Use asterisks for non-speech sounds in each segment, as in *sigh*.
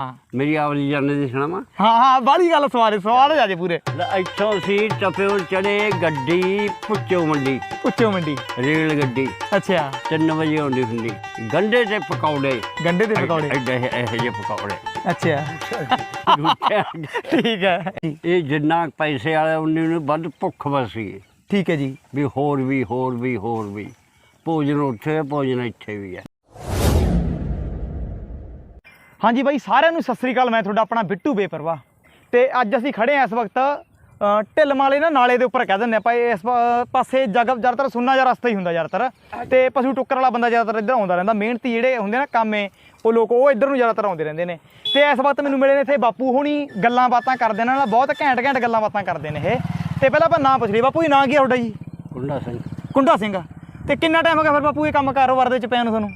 ਹਾਂ। ਮੇਰੀ ਆਵਲੀ ਜਾਣੇ ਦੀ ਸੁਣਾਵਾਂ? ਹਾਂ ਹਾਂ ਬਾਹਲੀ ਗੱਲ ਸਵਾਰੇ ਸਵਾਲ ਜਾ ਜੇ ਪੂਰੇ। ਇੱਥੋਂ ਅਸੀਂ ਟਪਿਓ ਚੜੇ ਗੱਡੀ ਪੁੱਚੋ ਮੰਡੀ। ਉੱਚੋ ਮੰਡੀ। ਰੇਲ ਗੱਡੀ। ਅੱਛਾ। 3 ਵਜੇ ਆਉਂਦੀ ਹੁੰਦੀ। ਗੰਡੇ ਤੇ ਪਕੌੜੇ। ਗੰਡੇ ਦੇ ਪਕੌੜੇ? ਐਡੇ ਇਹੋ ਜਿਹੇ ਪਕੌੜੇ। ਅੱਛਾ। ਠੀਕ ਹੈ। ਇਹ ਜਿੰਨਾ ਪੈਸੇ ਵਾਲੇ ਉਹਨੇ ਨੂੰ ਵੱਧ ਭੁੱਖ ਵਸੀ ਠੀਕ ਹੈ ਜੀ। ਵੀ ਹੋਰ ਵੀ ਹੋਰ ਵੀ ਹੋਰ ਵੀ। ਭੋਜਨ ਉੱਥੇ ਹੈ, ਭੋਜਨ ਇੱਥੇ ਵੀ ਹੈ। ਹਾਂਜੀ ਬਾਈ ਸਾਰਿਆਂ ਨੂੰ ਸਤਿ ਸ੍ਰੀ ਅਕਾਲ ਮੈਂ ਤੁਹਾਡਾ ਆਪਣਾ ਬਿੱਟੂ ਬੇਪਰਵਾਹ। ਤੇ ਅੱਜ ਅਸੀਂ ਖੜੇ ਆ ਇਸ ਵਕਤ ਅ, ਢਿੱਲਮ ਵਾਲੇ ਨਾ ਨਾਲੇ ਦੇ ਉੱਪਰ ਕਹਿ ਆਪਾਂ ਇਹ ਇਸ ਪਾਸੇ ਜਗ ਜ਼ਿਆਦਾਤਰ ਸੁੰਨਾ ਜਿਹਾ ਰਸਤਾ ਹੀ ਹੁੰਦਾ ਜ਼ਿਆਦਾਤਰ। ਤੇ ਪਸ਼ੂ ਟੁੱਕਰ ਵਾਲਾ ਬੰਦਾ ਜ਼ਿਆਦਾਤਰ ਇੱਧਰ ਆਉਂਦਾ ਰਹਿੰਦਾ। ਮਿਹਨਤੀ ਜਿਹੜੇ ਹੁੰਦੇ ਨਾ ਕੰਮੇ ਉਹ ਲੋਕ ਉਹ ਇੱਧਰ ਨੂੰ ਜ਼ਿਆਦਾਤਰ ਆਉਂਦੇ ਰਹਿੰਦੇ ਨੇ। ਤੇ ਇਸ ਵਕਤ ਮੈਨੂੰ ਮਿਲੇ ਨੇ ਇੱਥੇ ਬਾਪੂ ਹੋਣੀ ਗੱਲਾਂ ਬਾਤਾਂ ਕਰਦੇ ਨੇ ਨਾਲ ਬਹੁਤ ਘੈਂਟ ਘੈਂਟ ਗੱਲਾਂ ਬਾਤਾਂ ਕਰਦੇ ਨੇ ਇਹ। ਤੇ ਪਹਿਲਾਂ ਆਪਾਂ ਨਾਂ ਪੁੱਛ ਲਈ ਬਾਪੂ ਜੀ ਨਾਂ ਕੀ ਤੁਹਾਡਾ ਜੀ? ਕੁੰਡਾ ਸਿੰਘ। ਕੁੰਡਾ ਸਿੰਘ। ਤੇ ਕਿੰਨਾ ਟਾਈਮ ਹੋ ਗਿਆ ਫਿਰ ਬਾਪੂ ਇਹ ਕੰਮ ਕਾਰੋਬਾਰ ਦੇ ਵਿੱਚ ਪਿਆ ਨੂੰ ਤੁਹਾਨੂੰ?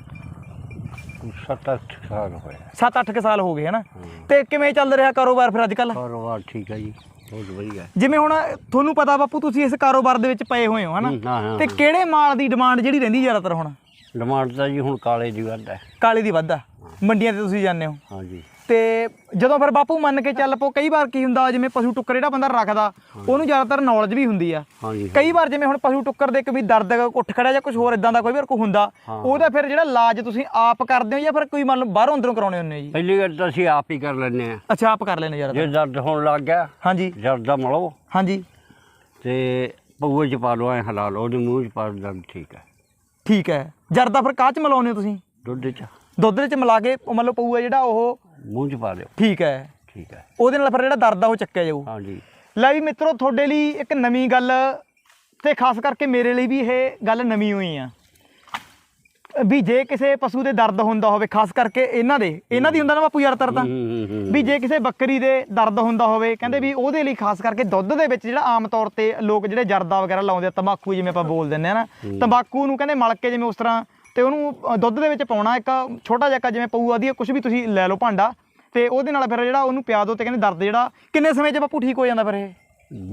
ਸਾਲ ਹੋਇਆ 7-8 ਕੁ ਸਾਲ ਹੋ ਗਏ ਹਨਾ ਤੇ ਕਿਵੇਂ ਚੱਲ ਰਿਹਾ ਕਾਰੋਬਾਰ ਫਿਰ ਅੱਜ ਕੱਲ ਕਾਰੋਬਾਰ ਠੀਕ ਹੈ ਜੀ ਬਹੁਤ ਵਧੀਆ ਜਿਵੇਂ ਹੁਣ ਤੁਹਾਨੂੰ ਪਤਾ ਬਾਪੂ ਤੁਸੀਂ ਇਸ ਕਾਰੋਬਾਰ ਦੇ ਵਿੱਚ ਪਏ ਹੋਏ ਹੋ ਹਨਾ ਤੇ ਕਿਹੜੇ ਮਾਲ ਦੀ ਡਿਮਾਂਡ ਜਿਹੜੀ ਰਹਿੰਦੀ ਜ਼ਿਆਦਾਤਰ ਹੁਣ? ਡਿਮਾਂਡ ਤਾਂ ਜੀ ਹੁਣ ਕਾਲੇ ਦੀ ਵੱਧ ਹੈ। ਕਾਲੇ ਦੀ ਵੱਧ ਆ। ਮੰਡੀਆਂ ਤੇ ਤੁਸੀਂ ਜਾਂਦੇ ਹੋ। ਹਾਂਜੀ। ਤੇ ਜਦੋਂ ਫਿਰ ਬਾਪੂ ਮੰਨ ਕੇ ਚੱਲ ਪੋ ਕਈ ਵਾਰ ਕੀ ਹੁੰਦਾ ਜਿਵੇਂ ਪਸ਼ੂ ਟੁੱਕਰ ਜਿਹੜਾ ਬੰਦਾ ਰੱਖਦਾ ਉਹਨੂੰ ਜ਼ਿਆਦਾਤਰ ਨੌਲੇਜ ਵੀ ਹੁੰਦੀ ਆ। ਹਾਂਜੀ ਕਈ ਵਾਰ ਜਿਵੇਂ ਹੁਣ ਪਸ਼ੂ ਟੁੱਕਰ ਦੇ ਇੱਕ ਵੀ ਦਰਦ ਉੱਠ ਖੜਿਆ ਜਾਂ ਕੁਝ ਹੋਰ ਇਦਾਂ ਦਾ ਕੋਈ ਵਾਰ ਕੋਈ ਹੁੰਦਾ। ਉਹਦਾ ਫਿਰ ਜਿਹੜਾ ਇਲਾਜ ਤੁਸੀਂ ਆਪ ਕਰਦੇ ਹੋ ਜਾਂ ਫਿਰ ਕੋਈ ਮੰਨ ਲਓ ਬਾਹਰੋਂ ਅੰਦਰੋਂ ਕਰਾਉਣੇ ਹੁੰਦੇ ਜੀ? ਪਹਿਲੀ ਗੱਲ ਤਾਂ ਅਸੀਂ ਆਪ ਹੀ ਕਰ ਲੈਂਦੇ ਆ ਅੱਛਾ ਆਪ ਕਰ ਲੈਣੇ ਜ਼ਿਆਦਾਤਰ। ਜੇ ਦਰਦ ਹੋਣ ਲੱਗ ਗਿਆ ਹਾਂਜੀ। ਦਰਦ ਦਾ ਮਲੋ। ਹਾਂਜੀ। ਤੇ ਪਊਏ ਚ ਪਾ ਲਓ ਐ ਹਲਾ ਲਓ ਉਹਦੇ ਮੂੰਹ ਚ ਪਾ ਦਰਦ ਠੀਕ ਹੈ। ਠੀਕ ਹੈ। ਜਰਦਾ ਫਿਰ ਕਾਹ ਚ ਮਿਲਾਉਂਦੇ ਹੋ ਤੁਸੀਂ? ਦੁੱਧ ਚ। ਦੁੱਧ ਦੇ ਵਿੱਚ ਮਿਲਾ ਕੇ ਮਤਲਬ ਪਊਆ ਜਿਹੜਾ ਉਹ ਮੂੰਹ ਚ ਪਾ ਦਿਓ। ਠੀਕ ਹੈ। ਠੀਕ ਹੈ। ਉਹਦੇ ਨਾਲ ਫਿਰ ਜਿਹੜਾ ਦਰਦ ਆ ਉਹ ਚੱਕਿਆ ਜਾਊ। ਹਾਂਜੀ। ਲੈ ਵੀ ਮਿੱਤਰੋ ਤੁਹਾਡੇ ਲਈ ਇੱਕ ਨਵੀਂ ਗੱਲ ਤੇ ਖਾਸ ਕਰਕੇ ਮੇਰੇ ਲਈ ਵੀ ਇਹ ਗੱਲ ਨਵੀਂ ਹੋਈ ਆ। ਵੀ ਜੇ ਕਿਸੇ ਪਸ਼ੂ ਦੇ ਦਰਦ ਹੁੰਦਾ ਹੋਵੇ ਖਾਸ ਕਰਕੇ ਇਹਨਾਂ ਦੇ ਇਹਨਾਂ ਦੀ ਹੁੰਦਾ ਨਾ ਬਾਪੂ ਯਾਰ ਤਾਂ ਹੂੰ, ਹੂੰ, ਹੂੰ। ਵੀ ਜੇ ਕਿਸੇ ਬੱਕਰੀ ਦੇ ਦਰਦ ਹੁੰਦਾ ਹੋਵੇ ਕਹਿੰਦੇ ਵੀ ਉਹਦੇ ਲਈ ਖਾਸ ਕਰਕੇ ਦੁੱਧ ਦੇ ਵਿੱਚ ਜਿਹੜਾ ਆਮ ਤੌਰ ਤੇ ਲੋਕ ਜਿਹੜੇ ਜਰਦਾ ਵਗੈਰਾ ਲਾਉਂਦੇ ਆ ਤੰਬਾਕੂ ਜਿਵੇਂ ਆਪਾਂ ਬੋਲ ਦਿੰਦੇ ਆ ਨਾ ਤੰਬਾਕੂ ਨੂੰ ਕਹਿੰਦੇ ਮਲ ਕੇ ਜਿਵੇਂ ਉਸ ਤਰ੍ਹਾਂ ਤੇ ਉਹਨੂੰ ਦੁੱਧ ਦੇ ਵਿੱਚ ਪਾਉਣਾ ਇੱਕ ਛੋਟਾ ਜਿਹਾ ਜਿਵੇਂ ਪਊਆ ਦੀ ਕੁਝ ਵੀ ਤੁਸੀਂ ਲੈ ਲਓ ਭਾਂਡਾ ਤੇ ਉਹਦੇ ਨਾਲ ਫਿਰ ਜਿਹੜਾ ਉਹਨੂੰ ਪਿਆ ਦਿਓ ਤੇ ਕਹਿੰਦੇ ਦਰਦ ਜਿਹੜਾ ਕਿੰਨੇ ਸਮੇਂ 'ਚ ਬਾਪੂ ਠੀਕ ਹੋ ਜਾਂਦਾ ਫਿਰ ਇਹ?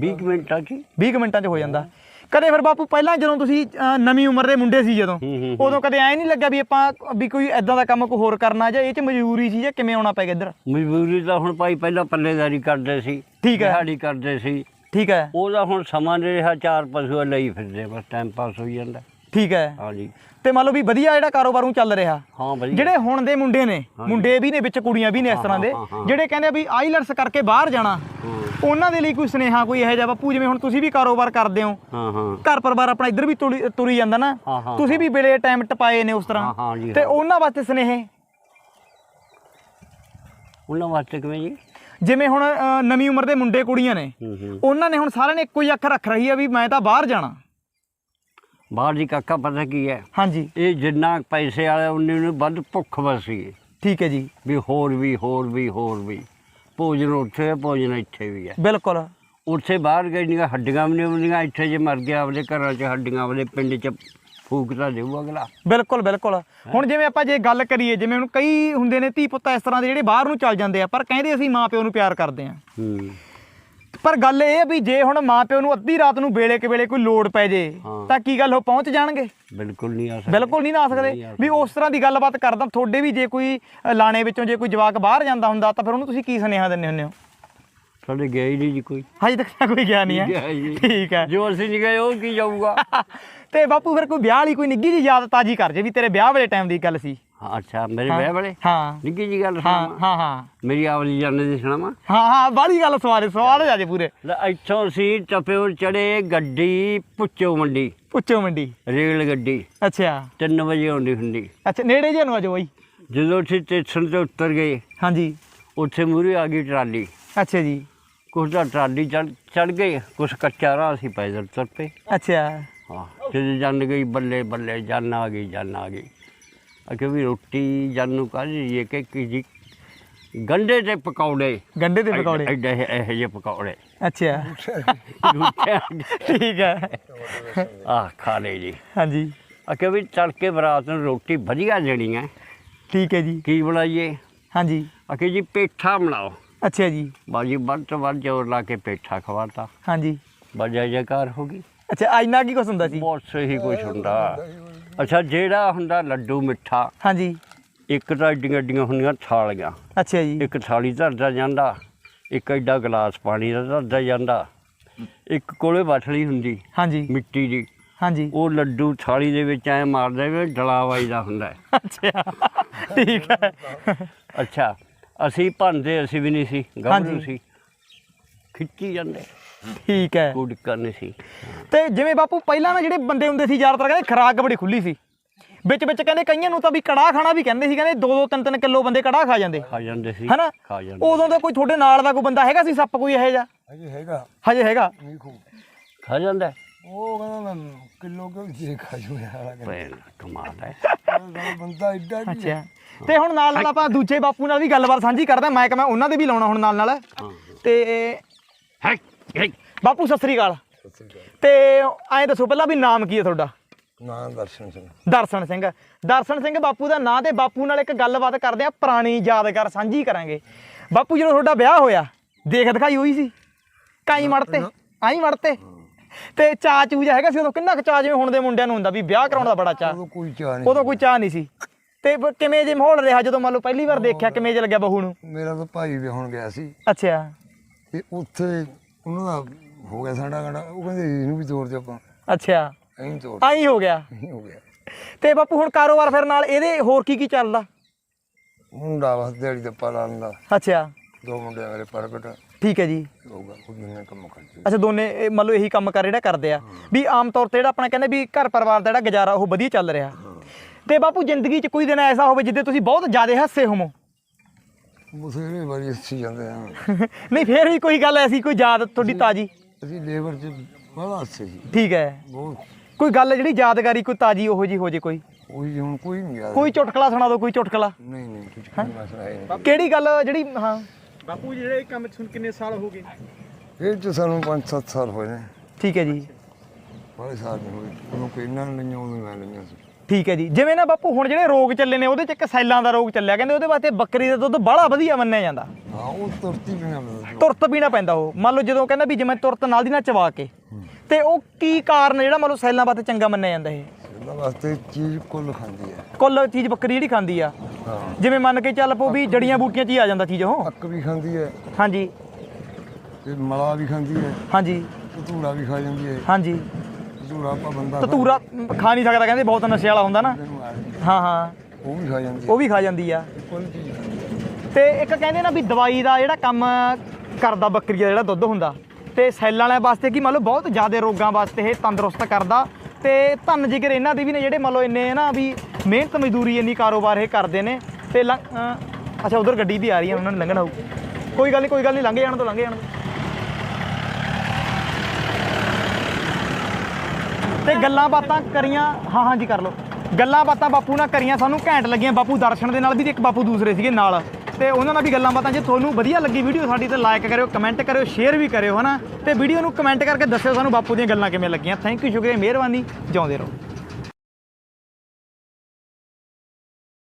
20 ਕੁ ਮਿੰਟਾਂ ਚ ਹੀ। 20 ਕੁ ਮਿੰਟਾਂ 'ਚ ਹੋ ਜਾਂਦਾ। ਕਦੇ ਫਿਰ ਬਾਪੂ ਪਹਿਲਾਂ ਜਦੋਂ ਤੁਸੀਂ ਨਵੀਂ ਉਮਰ ਦੇ ਮੁੰਡੇ ਸੀ ਜਦੋਂ ਉਦੋਂ ਕਦੇ ਐ ਨਹੀਂ ਲੱਗਿਆ ਵੀ ਆਪਾਂ ਵੀ ਕੋਈ ਐਦਾਂ ਦਾ ਕੰਮ ਕੋਈ ਹੋਰ ਕਰਨਾ ਜਾਂ ਇਹ 'ਚ ਮਜਬੂਰੀ ਸੀ ਜਾਂ ਕਿਵੇਂ ਆਉਣਾ ਪੈ ਗਿਆ ਇੱਧਰ? ਮਜਬੂਰੀ ਤਾਂ ਹੁਣ ਭਾਈ ਪਹਿਲਾਂ ਪੱਲੇਦਾਰੀ ਕਰਦੇ ਸੀ ਠੀਕ ਹੈ। ਦਿਹਾੜੀ ਕਰਦੇ ਸੀ। ਠੀਕ ਹੈ। ਉਹਦਾ ਹੁਣ ਸਮਾਂ ਨਹੀਂ ਰਿਹਾ ਚਾਰ ਪਸ਼ੂ ਲਈ ਫਿਰਦੇ ਬਸ ਟਾਈਮ ਪਾਸ ਹੋਈ ਜਾਂਦਾ। ਠੀਕ ਹੈ। ਹਾਂਜੀ। ਤੇ ਮੰਨ ਲਓ ਵੀ ਵਧੀਆ ਜਿਹੜਾ ਕਾਰੋਬਾਰ ਨੂੰ ਚੱਲ ਰਿਹਾ। ਹਾਂ ਵਧੀਆ। ਜਿਹੜੇ ਹੁਣ ਦੇ ਮੁੰਡੇ ਨੇ ਮੁੰਡੇ ਵੀ ਨੇ ਵਿੱਚ ਕੁੜੀਆਂ ਵੀ ਨੇ ਇਸ ਤਰ੍ਹਾਂ ਦੇ। ਜਿਹੜੇ ਕਹਿੰਦੇ ਆ ਵੀ ਆਈਲਟਸ ਕਰਕੇ ਬਾਹਰ ਜਾਣਾ ਉਹਨਾਂ ਦੇ ਲਈ ਕੋਈ ਸੁਨੇਹਾ ਕੋਈ ਇਹੋ ਜਿਹਾ ਬਾਪੂ ਜਿਵੇਂ ਹੁਣ ਤੁਸੀਂ ਵੀ ਕਾਰੋਬਾਰ ਕਰਦੇ ਹੋ। ਹਾਂ ਹਾਂ। ਘਰ ਪਰਿਵਾਰ ਆਪਣਾ ਇੱਧਰ ਵੀ ਤੁਰੀ ਤੁਰੀ ਜਾਂਦਾ ਨਾ। ਹਾਂ, ਹਾਂ, ਤੁਸੀਂ ਵੀ ਵੇਲੇ ਟਾਈਮ ਟਪਾਏ ਨੇ ਉਸ ਹਾਂ, ਤਰ੍ਹਾਂ। ਹਾਂ ਜੀ, ਤੇ ਹਾਂ। ਉਹਨਾਂ ਵਾਸਤੇ ਸੁਨੇਹੇ? ਉਹਨਾਂ ਵਾਸਤੇ ਕਿਵੇਂ ਜੀ? ਜਿਵੇਂ ਹੁਣ ਅ, ਨਵੀਂ ਉਮਰ ਦੇ ਮੁੰਡੇ ਕੁੜੀਆਂ ਨੇ ਹੂੰ ਹੂੰ। ਉਹਨਾਂ ਨੇ ਹੁਣ ਸਾਰਿਆਂ ਨੇ ਇੱਕੋ ਹੀ ਅੱਖ ਰੱਖ ਰਹੀ ਆ ਵੀ ਮੈਂ ਤਾਂ ਬਾਹਰ ਜਾਣਾ। ਬਾਹਰ ਦੀ ਕਾਕਾ ਪਤਾ ਕੀ ਹੈ? ਹਾਂਜੀ। ਇਹ ਜਿੰਨਾ ਪੈਸੇ ਵਾਲੇ ਉਹਨੇ ਨੂੰ ਵੱਧ ਭੁੱਖ ਵਸੀ ਠੀਕ ਹੈ ਜੀ। ਵੀ ਹੋਰ ਵੀ ਹੋਰ ਵੀ ਹੋਰ ਵੀ। ਭੋਜਨ ਉੱਥੇ ਹੈ ਭੋਜਨ ਇੱਥੇ ਵੀ ਹੈ। ਬਿਲਕੁਲ। ਉੱਥੇ ਬਾਹਰ ਗਏ ਨਹੀਂ ਹੱਡੀਆਂ ਵੀ ਨਹੀਂ ਹੁੰਦੀਆਂ ਇੱਥੇ ਜੇ ਮਰ ਗਿਆ ਆਪਦੇ ਘਰਾਂ 'ਚ ਹੱਡੀਆਂ ਆਪਦੇ ਪਿੰਡ 'ਚ ਫੂਕ ਤਾਂ ਦੇਊ ਅਗਲਾ। ਬਿਲਕੁਲ ਬਿਲਕੁਲ। ਹੁਣ ਜਿਵੇਂ ਆਪਾਂ ਜੇ ਗੱਲ ਕਰੀਏ ਜਿਵੇਂ ਹੁਣ ਕਈ ਹੁੰਦੇ ਨੇ ਧੀ ਪੁੱਤ ਇਸ ਤਰ੍ਹਾਂ ਦੇ ਜਿਹੜੇ ਬਾਹਰ ਨੂੰ ਚੱਲ ਜਾਂਦੇ ਆ ਪਰ ਕਹਿੰਦੇ ਅਸੀਂ ਮਾਂ ਪਿਓ ਨੂੰ ਪਿਆਰ ਕਰਦੇ ਆ। ਹੂੰ। ਪਰ ਗੱਲ ਇਹ ਆ ਵੀ ਜੇ ਹੁਣ ਮਾਂ ਪਿਓ ਨੂੰ ਅੱਧੀ ਰਾਤ ਨੂੰ ਵੇਲੇ ਕੇ ਵੇਲੇ ਕੋਈ ਲੋੜ ਪੈ ਜੇ ਹਾਂ। ਤਾਂ ਕੀ ਗੱਲ ਉਹ ਪਹੁੰਚ ਜਾਣਗੇ? ਬਿਲਕੁਲ ਨਹੀਂ ਆ ਸਕਦਾ। ਬਿਲਕੁਲ ਨਹੀਂ ਨਾ ਆ ਸਕਦੇ। ਨਹੀਂ ਆ ਵੀ ਉਸ ਤਰ੍ਹਾਂ ਦੀ ਗੱਲਬਾਤ ਕਰਦਾ ਤੁਹਾਡੇ ਵੀ ਜੇ ਕੋਈ ਅ, ਲਾਣੇ ਵਿੱਚੋਂ ਜੇ ਕੋਈ ਜਵਾਕ ਬਾਹਰ ਜਾਂਦਾ ਹੁੰਦਾ ਤਾਂ ਫਿਰ ਉਹਨੂੰ ਤੁਸੀਂ ਕੀ ਸੁਨੇਹਾ ਦਿੰਦੇ ਹੁੰਦੇ ਹੋ? ਸਾਡੇ ਗਿਆ ਹੀ ਨਹੀਂ ਜੀ ਕੋਈ। ਹਜੇ ਤੱਕ ਤਾਂ ਕੋਈ ਗਿਆ ਨਹੀਂ ਗਿਆ ਹੈ। ਠੀਕ ਹੈ। ਜੋ ਅਸੀਂ ਨਹੀਂ ਗਏ ਉਹ ਕੀ ਜਾਊਗਾ? *laughs* ਤੇ ਬਾਪੂ ਫਿਰ ਕੋਈ ਵਿਆਹ ਵਾਲੀ ਕੋਈ ਨਿੱਗੀ ਜੀ ਯਾਦ ਤਾਜੀ ਕਰ ਜੇ ਵੀ ਤੇਰੇ ਵਿਆਹ ਵਾਲੇ ਟਾਈਮ ਦੀ ਗੱਲ ਸੀ। ਅੱਛਾ ਮੇਰੇ ਵਿਆਹ ਵਾਲੇ? ਹਾਂ। ਨਿੱਕੀ ਜੀ ਗੱਲ ਹਾਂ ਸੁਣਾਵਾਂ? ਹਾਂ ਹਾਂ। ਮੇਰੀ ਆਵਲੀ ਜਾਣੇ ਦੀ ਸੁਣਾਵਾਂ? ਹਾਂ ਹਾਂ ਬਾਹਲੀ ਗੱਲ ਸਵਾਲ ਸਵਾਲ ਜਾ ਜੇ ਪੂਰੇ। ਲੈ ਇੱਥੋਂ ਅਸੀਂ ਟਪਿਓ ਚੜੇ ਗੱਡੀ ਪੁੱਚੋ ਮੰਡੀ। ਉੱਚੋ ਮੰਡੀ। ਰੇਲ ਗੱਡੀ। ਅੱਛਾ। 3 ਵਜੇ ਆਉਂਦੀ ਹੁੰਦੀ। ਅੱਛਾ ਨੇੜੇ ਜੇ ਨੂੰ ਆਜੋ ਬਾਈ। ਜਦੋਂ ਅਸੀਂ ਸਟੇਸ਼ਨ ਤੇ ਉਤਰ ਗਏ ਹਾਂਜੀ। ਉੱਥੇ ਮੂਹਰੇ ਆ ਗਈ ਟਰਾਲੀ। ਅੱਛਾ ਜੀ। ਕੁਛ ਦਾ ਟਰਾਲੀ ਚੜ ਚੜ ਗਈ ਕੁਛ ਕੱਚਾ ਰਾਹ ਸੀ ਪੈਦਲ ਤੁਰ ਪਏ। ਅੱਛਾ। ਹਾਂ ਜਦੋਂ ਜੰਨ ਗਈ ਬੱਲੇ ਬੱਲੇ ਜੰਨ ਆ ਗਈ ਜੰਨ ਆ ਗਈ। ਅਕੇ ਵੀ ਰੋਟੀ ਜੰਨ ਨੂੰ ਕਹ ਜੀ ਕਿ ਕੀ ਜੀ? ਗੰਡੇ ਤੇ ਪਕੌੜੇ। ਗੰਡੇ ਦੇ ਪਕੌੜੇ? ਐਡੇ ਇਹੋ ਜਿਹੇ ਪਕੌੜੇ। ਅੱਛਾ। ਠੀਕ ਹੈ। ਆ ਖਾ ਲਏ ਜੀ। ਹਾਂਜੀ। ਅਕੇ ਵੀ ਤੜਕੇ ਬਰਾਤ ਨੂੰ ਰੋਟੀ ਵਧੀਆ ਜਣੀ ਹੈ। ਠੀਕ ਹੈ ਜੀ। ਕੀ ਬਣਾਈਏ? ਹਾਂਜੀ। ਅਕੇ ਜੀ ਪੇਠਾ ਬਣਾਓ। ਅੱਛਾ ਜੀ। ਬਾਜੀ ਵੱਧ ਤੋਂ ਵੱਧ ਜ਼ੋਰ ਲਾ ਕੇ ਪੇਠਾ ਖਵਾਤਾ। ਹਾਂਜੀ। ਬਜਾ ਜਕਾਰ ਹੋ ਗਈ। ਅੱਛਾ ਇੰਨਾ ਕੀ ਕੁਛ ਹੁੰਦਾ ਸੀ? ਬਹੁਤ ਸਹੀ ਕੁਛ ਹੁੰਦਾ। ਅੱਛਾ ਜਿਹੜਾ ਹੁੰਦਾ ਲੱਡੂ ਮਿੱਠਾ ਹਾਂਜੀ। ਇੱਕ ਤਾਂ ਏਡੀਆਂ ਏਡੀਆਂ ਹੁੰਦੀਆਂ ਥਾਲੀਆਂ। ਅੱਛਾ ਜੀ। ਇੱਕ ਥਾਲੀ ਧਰਦਾ ਜਾਂਦਾ ਇੱਕ ਐਡਾ ਗਲਾਸ ਪਾਣੀ ਦਾ ਧਰਦਾ ਜਾਂਦਾ। ਇੱਕ ਕੋਲੇ ਬਾਟਲੀ ਹੁੰਦੀ ਹਾਂਜੀ। ਮਿੱਟੀ ਦੀ। ਹਾਂਜੀ। ਉਹ ਲੱਡੂ ਥਾਲੀ ਦੇ ਵਿੱਚ ਐ ਮਾਰਦੇ ਵੇ ਡਲਾ ਵੱਜਦਾ ਹੁੰਦਾ। ਅੱਛਾ ਠੀਕ ਹੈ। ਅੱਛਾ ਅਸੀਂ ਭੰਦੇ ਅਸੀਂ ਵੀ ਨਹੀਂ ਸੀ ਗੱਭਰੂ। ਸੀ। ਖਿੱਚੀ ਜਾਂਦੇ। ਠੀਕ ਹੈ। ਕੋਈ ਦਿੱਕਤ ਨਹੀਂ ਸੀ। ਤੇ ਜਿਵੇਂ ਬਾਪੂ ਪਹਿਲਾਂ ਨਾ ਜਿਹੜੇ ਬੰਦੇ ਹੁੰਦੇ ਸੀ ਜ਼ਿਆਦਾਤਰ ਕਹਿੰਦੇ ਖਰਾਕ ਬੜੀ ਖੁੱਲੀ ਸੀ। ਵਿੱਚ ਵਿੱਚ ਕਹਿੰਦੇ ਕਈਆਂ ਨੂੰ ਤਾਂ ਵੀ ਕੜਾਹ ਖਾਣਾ ਵੀ ਕਹਿੰਦੇ ਸੀ ਕਹਿੰਦੇ 2-2 3-3 ਕਿਲੋ ਬੰਦੇ ਕੜਾਹ ਖਾ ਜਾਂਦੇ। ਖਾ ਜਾਂਦੇ ਸੀ ਹਨਾ? ਖਾ ਜਾਂਦੇ ਉਦੋਂ ਤਾਂ ਕੋਈ ਤੁਹਾਡੇ ਨਾਲ ਦਾ ਕੋਈ ਬੰਦਾ ਹੈਗਾ ਸੀ ਸੱਪ ਕੋਈ ਇਹੋ ਜਿਹਾ? ਅਜੇ ਹੈਗਾ। ਹਜੇ ਹੈਗਾ? ਨਹੀਂ ਖੂ। ਖਾ ਜਾਂਦਾ। ਉਹ ਕਹਿੰਦਾ ਮੈਂ ਕਿਲੋ ਕਿਉਂ ਜੇ ਖਾ ਜੂ ਯਾਰ ਭੈਣ ਕਮਾਲ ਹੈ। ਬੰਦਾ ਇੱਡਾ ਕੀ ਅੱਛਾ। ਤੇ ਹੁਣ ਨਾਲ ਨਾਲ ਆਪਾਂ ਦੂਜੇ ਬਾਪੂ ਨਾਲ ਵੀ ਗੱਲਬਾਤ ਸਾਂਝੀ ਕਰਦੇ ਮੈਂ ਕਿ ਮੈਂ ਉਹਨਾਂ ਦੇ ਵੀ ਲਾਉਣਾ ਹੁਣ ਨਾਲ ਨਾਲ ਤੇ ਹੈ? ਹੈ? ਬਾਪੂ ਸਤਿ ਸ੍ਰੀ ਅਕਾਲ। ਤੇ ਐਂ ਦੱਸੋ ਪਹਿਲਾਂ ਵੀ ਨਾਮ ਕੀ ਹੈ ਤੁਹਾਡਾ? ਨਾਂ ਦਰਸ਼ਨ ਸਿੰਘ। ਦਰਸ਼ਨ ਸਿੰਘ। ਦਰਸ਼ਨ ਸਿੰਘ ਬਾਪੂ ਦਾ ਨਾਂ ਤੇ ਬਾਪੂ ਨਾਲ ਇੱਕ ਗੱਲਬਾਤ ਕਰਦੇ ਆ ਪੁਰਾਣੀ ਯਾਦਗਾਰ ਸਾਂਝੀ ਕਰਾਂਗੇ। ਬਾਪੂ ਜਦੋਂ ਤੁਹਾਡਾ ਵਿਆਹ ਹੋਇਆ ਦੇਖ ਦਿਖਾਈ ਹੋਈ ਸੀ? ਕਾਈ ਮੜਤੇ ਆਈ ਮੜਤੇ। ਤੇ ਚਾਅ ਚੂ ਜਿਹਾ ਹੈਗਾ ਸੀ ਉਦੋਂ ਕਿੰਨਾ ਕੁ ਚਾਅ ਜਿਵੇਂ ਹੁਣ ਦੇ ਮੁੰਡਿਆਂ ਨੂੰ ਹੁੰਦਾ ਵੀ ਵਿਆਹ ਕਰਾਉਣ ਦਾ ਬੜਾ ਚਾਅ। ਉਦੋਂ ਕੋਈ ਚਾਹ ਨਹੀਂ ਉਦੋਂ ਕੋਈ ਚਾਅ ਨਹੀਂ ਸੀ। ਤੇ ਕਿਵੇਂ ਜੇ ਮਾਹੌਲ ਰਿਹਾ ਜਦੋਂ ਮੰਨ ਲਓ ਪਹਿਲੀ ਵਾਰ ਦੇਖਿਆ ਕਿਵੇਂ ਜੇ ਲੱਗਿਆ ਬਹੂ ਨੂੰ? ਮੇਰਾ ਤਾਂ ਭਾਈ ਵੀ ਹੁਣ ਗਿਆ ਸੀ। ਅੱਛਾ। ਤੇ ਉੱਥੇ ਉਹਨਾਂ ਦਾ ਹੋ ਗਿਆ ਸਾਡਾ ਗਾੜਾ ਉਹ ਕਹਿੰਦੇ ਇਹਨੂੰ ਵੀ ਤੋੜ ਦੇ ਆਪਾਂ। ਅੱਛਾ। ਐਂ ਤੋੜ ਆਈ ਹੋ ਗਿਆ। ਐਂ ਹੋ ਗਿਆ। ਤੇ ਬਾਪੂ ਹੁਣ ਕਾਰੋਬਾਰ ਫਿਰ ਨਾਲ ਇਹਦੇ ਹੋਰ ਕੀ ਕੀ ਚੱਲਦਾ? ਮੁੰਡਾ ਬਸ ਦਿਹਾੜੀ ਦਾ ਪਾ ਲਾਂਦਾ। ਅੱਛਾ। ਦੋ ਮੁੰਡੇ ਮੇਰੇ ਪ੍ਰਗਟ। ਠੀਕ ਹੈ ਜੀ। ਹੋਊਗਾ ਉਹ ਜਿੰਨੇ ਕੰਮ ਕਰਦੇ ਅੱਛਾ ਦੋਨੇ ਇਹ ਮੰਨ ਲਓ ਇਹੀ ਕੰਮ ਕਰ ਜਿਹੜਾ ਕਰਦੇ ਆ। ਵੀ ਆਮ ਤੌਰ ਤੇ ਜਿਹੜਾ ਆਪਣਾ ਕਹਿੰਦੇ ਵੀ ਘਰ ਪਰਿਵਾਰ ਦਾ ਜਿਹੜਾ ਗੁਜ਼ਾਰਾ ਉਹ ਵਧੀਆ ਚੱਲ ਰਿਹਾ। ਤੇ ਬਾਪੂ ਜ਼ਿੰਦਗੀ 'ਚ ਕੋਈ ਦਿਨ ਐਸਾ ਹੋਵੇ ਜਿੱਦੇ ਤੁਸੀਂ ਬਹੁਤ ਜ਼ਿਆਦਾ ਹਾਸੇ ਹੋਵੋ। ਬਥੇਰੇ ਵਾਰੀ ਅੱਛੀ ਜਾਂਦੇ ਆ *laughs* ਨਹੀਂ ਫੇਰ ਵੀ ਕੋਈ ਗੱਲ ਐਸੀ ਕੋਈ ਯਾਦ ਤੁਹਾਡੀ ਤਾਜੀ? ਅਸੀਂ ਲੇਬਰ 'ਚ ਬੜਾ ਅੱਛੇ ਸੀ। ਠੀਕ ਹੈ। ਬਹੁਤ। ਕੋਈ ਗੱਲ ਜਿਹੜੀ ਯਾਦਗਾਰੀ ਕੋਈ ਤਾਜੀ ਉਹੋ ਜੀ ਹੋ ਜੇ ਕੋਈ? ਕੋਈ ਹੁਣ ਕੋਈ ਨਹੀਂ ਯਾਦ। ਕੋਈ ਚੁਟਕਲਾ ਸੁਣਾ ਦਿਓ ਕੋਈ ਚੁਟਕਲਾ। ਨਹੀਂ ਨਹੀਂ ਕੁਝ ਕੋਈ ਮਸਲਾ ਹੈ ਨਹੀਂ ਕਿਹੜੀ ਗੱਲ ਜਿਹੜੀ ਹਾਂ। ਬਾਪੂ ਜਿਹੜੇ ਇਹ ਕੰਮ 'ਚ ਹੁਣ ਕਿੰਨੇ ਸਾਲ ਹੋ ਗਏ? ਇਹ ਚ ਸਾਨੂੰ 5-7 ਸਾਲ ਹੋਏ ਨੇ। ਠੀਕ ਹੈ ਜੀ। ਬੜੇ ਸਾਲ ਹੋਏ। ਉਹਨੂੰ ਕੋਈ ਇਹਨਾਂ ਨੇ ਲਈਆਂ ਉਹਨੂੰ ਮੈਂ ਲਈਆਂ ਸੀ। ਠੀਕ ਹੈ ਜੀ। ਜਿਵੇਂ ਨਾ ਬਾਪੂ ਹੁਣ ਜਿਹੜੇ ਰੋਗ ਚੱਲੇ ਨੇ ਉਹਦੇ 'ਚ ਇੱਕ ਸੈਲਾਂ ਦਾ ਰੋਗ ਚੱਲਿਆ ਕਹਿੰਦੇ ਉਹਦੇ ਵਾਸਤੇ ਬੱਕਰੀ ਦਾ ਦੁੱਧ ਬਾਹਲਾ ਵਧੀਆ ਮੰਨਿਆ ਜਾਂਦਾ। ਹਾਂ ਉਹ ਤੁਰਤੀ ਨਾ ਮਿਲਦੀ ਤੁਰਤ ਪੀਣਾ ਪੈਂਦਾ ਉਹ। ਮੰਨ ਲਓ ਜਦੋਂ ਕਹਿੰਦਾ ਵੀ ਜਿਵੇਂ ਤੁਰਤ ਨਾਲ ਦੀ ਨਾਲ ਚਵਾ ਕੇ ਤੇ ਉਹ ਕੀ ਕਾਰਨ ਜਿਹੜਾ ਮੰਨ ਲਓ ਸੈਲਾਂ ਵਾਸਤੇ ਚੰਗਾ ਮੰਨਿਆ ਜਾਂਦਾ ਇਹ? ਇਹਨਾਂ ਵਾਸਤੇ ਚੀਜ਼ ਕੁੱਲ ਖਾਂਦੀ ਹੈ। ਕੁੱਲ ਚੀਜ਼ ਬੱਕਰੀ ਜਿਹੜੀ ਖਾਂਦੀ ਆ। ਹਾਂ। ਜਿਵੇਂ ਮੰਨ ਕੇ ਚੱਲ ਪੋ ਵੀ ਜੜੀਆਂ ਬੂਟੀਆਂ 'ਚ ਹੀ ਆ ਜਾਂਦਾ ਚੀਜ਼ ਉਹ। ਅੱਕ ਵੀ ਖਾਂਦੀ ਹੈ। ਹਾਂਜੀ। ਤੇ ਮਲਾ ਵੀ ਖਾਂਦੀ ਹੈ। ਹਾਂਜੀ। ਧਤੂਰਾ ਵੀ ਖਾ ਜਾਂਦੀ ਹੈ। ਹਾਂਜੀ। ਧਤੂਰਾ ਆਪਾਂ ਬੰਦਾ ਤਤੂਰਾ ਖਾ ਨਹੀਂ ਸਕਦਾ ਕਹਿੰਦੇ ਬਹੁਤ ਨਸ਼ੇ ਵਾਲਾ ਹੁੰਦਾ ਨਾ ਇਹਨੂੰ ਆ ਜਾਂਦੀ ਹਾਂ ਹਾਂ। ਉਹ ਵੀ ਖਾ ਜਾਂਦੀ ਉਹ ਵੀ ਖਾ ਜਾਂਦੀ ਆ ਚੀਜ਼ ਹੈ। ਤੇ ਇੱਕ ਕਹਿੰਦੇ ਨਾ ਵੀ ਦਵਾਈ ਦਾ ਜਿਹੜਾ ਕੰਮ ਕਰਦਾ ਬੱਕਰੀ ਦਾ ਜਿਹੜਾ ਦੁੱਧ ਹੁੰਦਾ ਤੇ ਸੈੱਲਾਂ ਵਾਲਿਆਂ ਵਾਸਤੇ ਕੀ ਮੰਨ ਲਓ ਬਹੁਤ ਜ਼ਿਆਦਾ ਰੋਗਾਂ ਵਾਸਤੇ ਇਹ ਤੰਦਰੁਸਤ ਕਰਦਾ ਤੇ ਧੰਨ ਜਿਗਰ ਇਹਨਾਂ ਦੀ ਵੀ ਨੇ ਜਿਹੜੇ ਮੰਨ ਲਓ ਇੰਨੇ ਨਾ ਵੀ ਮਿਹਨਤ ਮਜ਼ਦੂਰੀ ਇੰਨੀ ਕਾਰੋਬਾਰ ਇਹ ਕਰਦੇ ਨੇ ਤੇ ਲੰਘ- ਅਹ ਅੱਛਾ ਉਧਰ ਗੱਡੀ ਵੀ ਆ ਰਹੀ ਹੈ ਉਹਨਾਂ ਨੇ ਲੰਘਣਾ ਹੋਊ ਕੋਈ ਗੱਲ ਨਹੀਂ ਕੋਈ ਗੱਲ ਨਹੀਂ ਲੰਘ ਜਾਣ ਤੋਂ ਲੰਘ ਜਾਣ ਦਿਓ। ਤੇ ਗੱਲਾਂ ਬਾਤਾਂ ਕਰੀਆਂ, ਹਾਂ ਹਾਂ ਜੀ ਕਰ ਲਓ। ਗੱਲਾਂ ਬਾਤਾਂ ਬਾਪੂ ਨਾਲ ਕਰੀਆਂ ਸਾਨੂੰ, ਘੈਂਟ ਲੱਗੀਆਂ। ਬਾਪੂ ਦਰਸ਼ਨ ਦੇ ਨਾਲ ਵੀ ਤੇ ਇੱਕ ਬਾਪੂ ਦੂਸਰੇ ਸੀਗੇ ਨਾਲ। ਤੇ ਉਹਨਾਂ ਨਾਲ ਵੀ ਗੱਲਾਂ ਬਾਤਾਂ, ਜੇ ਤੁਹਾਨੂੰ ਵਧੀਆ ਲੱਗੀ ਵੀਡੀਓ ਸਾਡੀ ਤੇ ਲਾਈਕ ਕਰਿਓ ਕਮੈਂਟ ਕਰਿਓ ਸ਼ੇਅਰ ਵੀ ਕਰਿਓ, ਹਨਾ? ਤੇ ਵੀਡੀਓ ਨੂੰ ਕਮੈਂਟ ਕਰਕੇ ਦੱਸਿਓ ਸਾਨੂੰ ਬਾਪੂ ਦੀਆਂ ਗੱਲਾਂ ਕਿਵੇਂ ਲੱਗੀਆਂ। ਥੈਂਕ ਯੂ ਸ਼ੁਕਰੀਆ, ਮਿਹਰਬਾਨੀ, ਜਿਉਂਦੇ ਰਹੋ।